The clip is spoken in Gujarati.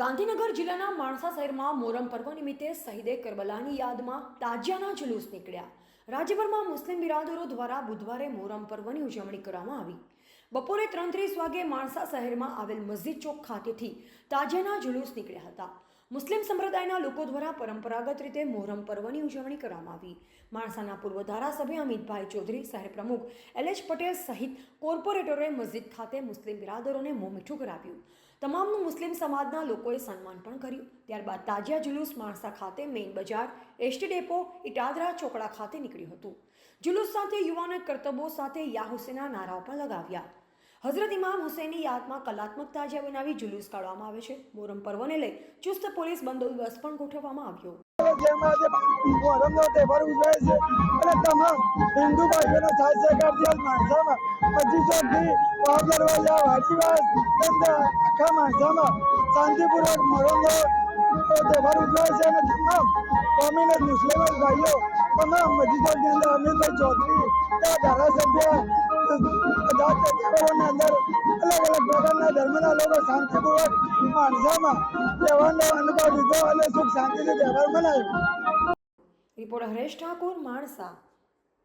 ગાંધીનગર જિલ્લાના માણસા શહેરમાં મોરમ પર્વ નિમિત્તે શહીદે કરબલાની યાદમાં તાજિયાના જુલુસ નીકળ્યા. રાજ્યભરમાં મુસ્લિમ બિરાદરો દ્વારા બુધવારે મોરમ પર્વની ઉજવણી કરવામાં આવી. બપોરે ત્રણ ત્રીસ વાગે માણસા શહેરમાં આવેલ મસ્જિદ ચોક ખાતેથી તાજિયાના જુલુસ નીકળ્યા હતા. મુસ્લિમ સંપ્રદાયના લોકો દ્વારા પરંપરાગત રીતે મોહરમ પર્વની ઉજવણી કરવામાં આવી. માણસાના પૂર્વ ધારાસભ્ય અમિતભાઈ ચૌધરી, શહેર પ્રમુખ એલ એચ પટેલ સહિત કોર્પોરેટરોએ મસ્જિદ ખાતે મુસ્લિમ બિરાદરોને મોં મીઠું કરાવ્યું. તમામનું મુસ્લિમ સમાજના લોકોએ સન્માન પણ કર્યું. ત્યારબાદ તાજિયા જુલુસ માણસા ખાતે મેઇન બજાર, એસટી ડેપો, ઇટાદરા ચોકડા ખાતે નીકળ્યું હતું. જુલુસ સાથે યુવાના કરતબો સાથે યા હુસેના નારાઓ પણ લગાવ્યા. હઝરત ઇમામ હુસૈનની યાદમાં કલાત્મક તાજા બનાવી જુલુસ કાઢવામાં આવે છે મોરમ પર્વને લઈ ચુસ્ત પોલીસ બંદોબસ્ત પણ ગોઠવવામાં આવ્યો શાંતિપૂર્વક મોહરમનો તહેવાર ઉજવાય છે અને તમામ કોમીને મુસ્લિમ ભાઈઓ તમામ મસ્જિદોની અંદર અલગ ધર્મના લોકો શાંતિપૂર્વક અનુભવ લીધો અને સુખ તહેવાર મનાવ્યો રિપોર્ટર હરેશ ઠાકોર માણસા